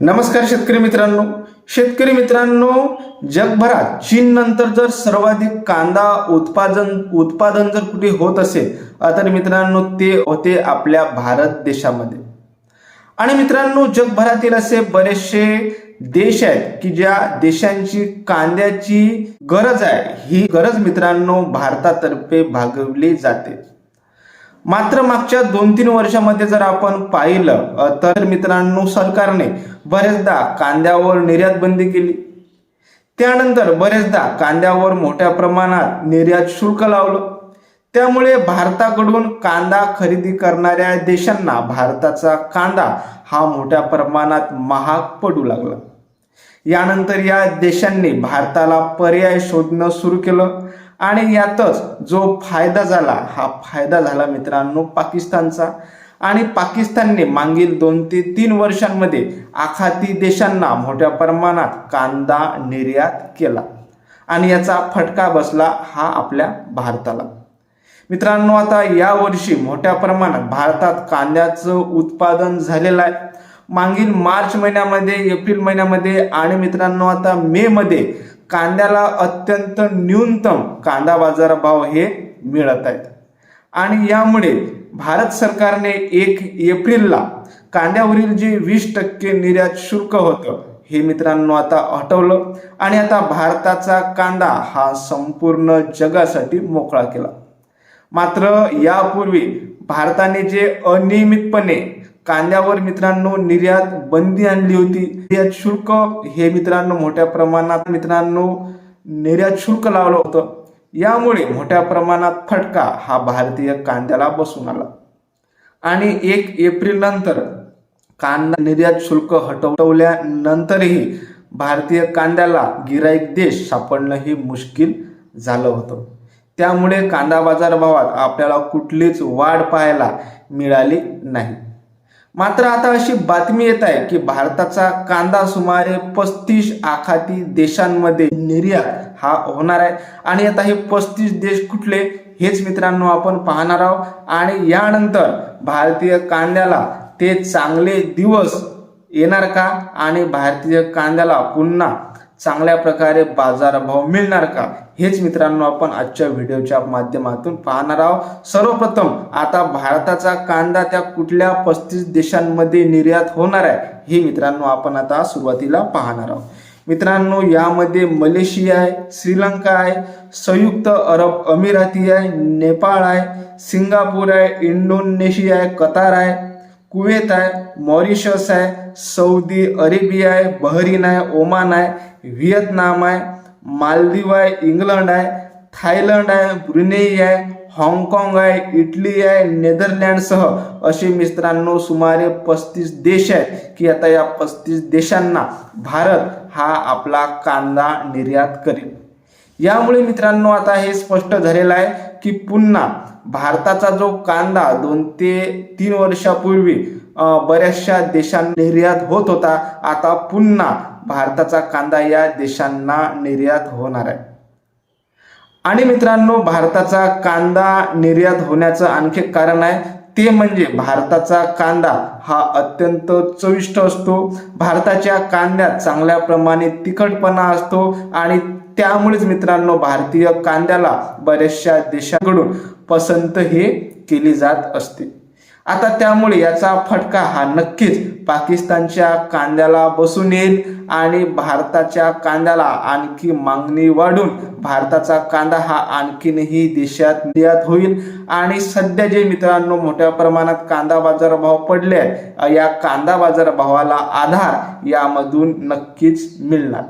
नमस्कार शेतकरी मित्रांनो. शेतकरी मित्रांनो जगभरात चीन नंतर जर सर्वाधिक कांदा उत्पादन उत्पादन जर कुठे होत असेल तर मित्रांनो ते होते आपल्या भारत देशामध्ये. आणि मित्रांनो जगभरातील असे बरेचसे देश आहेत की ज्या देशांची कांद्याची गरज आहे ही गरज मित्रांनो भारतातर्फे भागवली जाते. मात्र मागच्या दोन तीन वर्षामध्ये जर आपण पाहिलं तर मित्रांनो सरकारने बरेचदा कांद्यावर निर्यात बंदी केली. त्यानंतर बरेचदा कांद्यावर मोठ्या प्रमाणात निर्यात शुल्क लावलं. त्यामुळे भारताकडून कांदा खरेदी करणाऱ्या देशांना भारताचा कांदा हा मोठ्या प्रमाणात महाग पडू लागला. यानंतर या देशांनी भारताला पर्याय शोधणं सुरू केलं. आणि यातच जो फायदा झाला हा फायदा झाला मित्रांनो पाकिस्तानचा. आणि पाकिस्तानने मागील दोन ते तीन वर्षांमध्ये आखाती देशांना मोठ्या प्रमाणात कांदा निर्यात केला. आणि याचा फटका बसला हा आपल्या भारताला. मित्रांनो आता या वर्षी मोठ्या प्रमाणात भारतात कांद्याचं उत्पादन झालेलं आहे. मागील मार्च महिन्यामध्ये एप्रिल महिन्यामध्ये आणि मित्रांनो आता मे मध्ये कांद्याला अत्यंत न्यूनतम कांदा बाजार भाव हे मिळत आहेत. आणि यामुळे भारत सरकारने एक एप्रिलला कांद्यावरील जे वीस टक्के निर्यात शुल्क होतं हे मित्रांनो आता हटवलं आणि आता भारताचा कांदा हा संपूर्ण जगासाठी मोकळा केला. मात्र यापूर्वी भारताने जे अनियमितपणे कांद्यावर मित्रांनो निर्यात बंदी आणली होती. निर्यात शुल्क हे मित्रांनो मोठ्या प्रमाणात मित्रांनो निर्यात शुल्क लावलं होतं. यामुळे मोठ्या प्रमाणात फटका हा भारतीय कांद्याला बसून आला. आणि एक एप्रिल नंतर कांदा निर्यात शुल्क हटवल्यानंतरही भारतीय कांद्याला गिराईक देश सापडणं हे मुश्किल झालं होतं. त्यामुळे कांदा बाजारभावात आपल्याला कुठलीच वाढ पाहायला मिळाली नाही. मात्र आता अशी बातमी येत आहे की भारताचा कांदा सुमारे पस्तीस आखाती देशांमध्ये निर्यात हा होणार आहे. आणि आता हे पस्तीस देश कुठले हेच मित्रांनो आपण पाहणार आहोत. आणि यानंतर भारतीय कांद्याला ते चांगले दिवस येणार का? आणि भारतीय कांद्याला पुन्हा चांगल्या प्रकारे बाजारभाव मिळणार का? हेच मित्रांनो आपण आजच्या व्हिडिओच्या माध्यमातून पाहणार आहोत. सर्वप्रथम आता भारताचा कांदा त्या कुठल्या पस्तीस देशांमध्ये निर्यात होणार आहे हे मित्रांनो आपण आता सुरुवातीला पाहणार आहोत. मित्रांनो यामध्ये मलेशिया आहे श्रीलंका आहे संयुक्त अरब अमिराती आहे नेपाळ आहे सिंगापूर आहे इंडोनेशिया आहे कतार आहे कुवेत आहे मॉरिशस आहे सौदी अरेबिया आहे बहरीन आहे ओमान आहे व्हिएतनाम आहे मालदीव आहे इंग्लंड आहे थायलंड आहे ब्रुनेई आहे हाँगकाँग आहे इटली आहे नेदरलँडसह असे मित्रांनो सुमारे पस्तीस देश आहेत की आता या पस्तीस देशांना भारत हा आपला कांदा निर्यात करेल यामुळे मित्रांनो आता हे स्पष्ट झालेलं आहे की पुन्हा भारताचा जो कांदा दोन ते तीन वर्षापूर्वी बऱ्याचशा देशांना निर्यात होत होता आता पुन्हा भारताचा कांदा या देशांना निर्यात होणार आहे. आणि मित्रांनो भारताचा कांदा निर्यात होण्याचं आणखी एक कारण आहे ते म्हणजे भारताचा कांदा हा अत्यंत चविष्ट असतो. भारताच्या कांद्यात चांगल्या प्रमाणे तिखटपणा असतो आणि त्यामुळेच मित्रांनो भारतीय कांद्याला बऱ्याचशा देशांकडून पसंत हे केली जात असते. आता त्यामुळे याचा फटका हा नक्कीच पाकिस्तानच्या कांद्याला बसून येईल आणि भारताच्या कांद्याला आणखी मागणी वाढून भारताचा कांदा हा आणखीनही देशात निर्यात होईल. आणि सध्या जे मित्रांनो मोठ्या प्रमाणात कांदा बाजार भाव पडले आहेत या कांदा बाजार भावाला आधार यामधून नक्कीच मिळणार.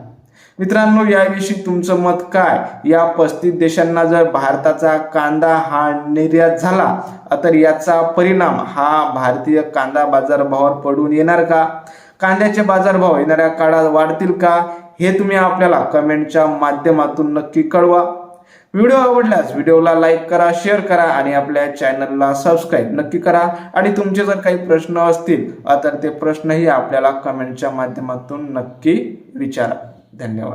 मित्रांनो याविषयी तुमचं मत काय? या पस्तीस देशांना जर भारताचा कांदा हा निर्यात झाला तर याचा परिणाम हा भारतीय कांदा बाजारभावावर पडून येणार का? कांद्याचे बाजारभाव येणाऱ्या काळात वाढतील का? हे तुम्ही आपल्याला कमेंटच्या माध्यमातून नक्की कळवा. व्हिडिओ आवडल्यास व्हिडिओला लाईक करा शेअर करा आणि आपल्या चॅनलला सबस्क्राईब नक्की करा. आणि तुमचे जर काही प्रश्न असतील तर ते प्रश्नही आपल्याला कमेंटच्या माध्यमातून नक्की विचारा. धन्यवाद.